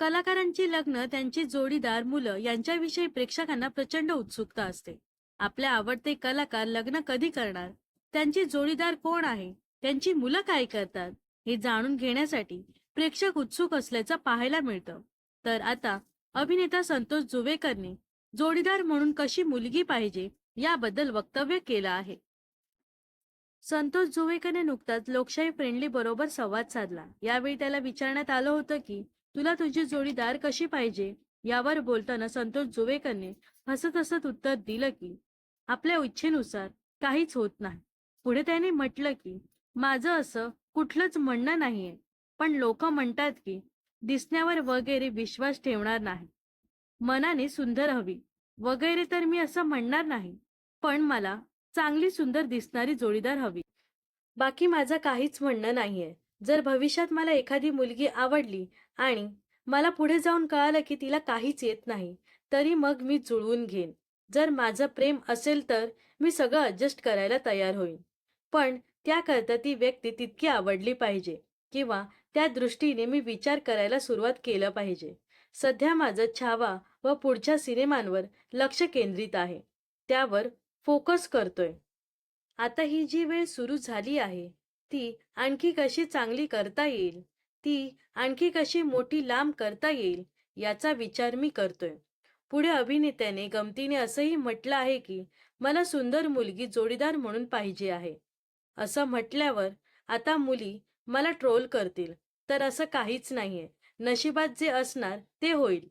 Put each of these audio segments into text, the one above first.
कलाकारांची लग्न त्यांची जोडीदार मुलं यांच्याविषयी प्रेक्षकांना प्रचंड उत्सुकता असते. आपले आवडते कलाकार लग्न कधी करणार? त्यांची जोडीदार कोण आहे? त्यांची मुलं काय करतात? हे जाणून घेण्यासाठी प्रेक्षक उत्सुक असल्याचं पाहायला मिळतं. तर आता अभिनेता संतोष जुवेकरने जोडीदार म्हणून कशी मुलगी पाहिजे याबद्दल वक्तव्य केलं आहे. संतोष जुवेकरने नुकताच लोकशाही फ्रेंडली बरोबर संवाद साधला. यावेळी त्याला विचारण्यात आलं होतं की तुला तुझी जोडीदार कशी पाहिजे? यावर बोलताना संतोष जुवेकरने हसत हसत उत्तर दिलं की आपल्या इच्छेनुसार काहीच होत नाही. पुढे त्याने म्हटलं की माझं असं कुठलंच म्हणणं नाहीये. पण लोक म्हणतात की दिसण्यावर वगैरे विश्वास ठेवणार नाही. मनाने सुंदर हवी. वगैरे तर मी असं म्हणणार नाही. पण मला चांगली सुंदर दिसणारी जोडीदार हवी. बाकी माझं काहीच म्हणणं नाहीये. जर भविष्यात मला एखादी मुलगी आवडली आणि मला पुढे जाऊन कळालं की तिला काहीच येत नाही तरी मग मी जुळवून घेईन. जर माझं प्रेम असेल तर मी सगळं अडजस्ट करायला तयार होईन. पण त्याकरता ती व्यक्ती तितकी आवडली पाहिजे किंवा त्या दृष्टीने मी विचार करायला सुरुवात केलं पाहिजे. सध्या माझं छावा व पुढच्या सिनेमांवर लक्ष केंद्रित आहे. त्यावर फोकस करतोय. आता ही जी वेळ सुरू झाली आहे ती आणखी कशी चांगली करता येईल? ती आणखी कशी मोठी लांब करता येईल? याचा विचार मी करतोय. पुढे अभिनेत्याने गमतीने असंही म्हटलं आहे की मला सुंदर मुलगी जोडीदार म्हणून पाहिजे आहे. असं म्हटल्यावर आता मुली मला ट्रोल करतील तर असं काहीच नाहीये. नशिबात जे असणार ते होईल.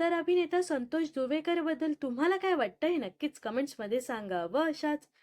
तर अभिनेता संतोष दुवेकरबद्दल तुम्हाला काय वाटतं हे नक्कीच कमेंट्समध्ये सांगा व अशाच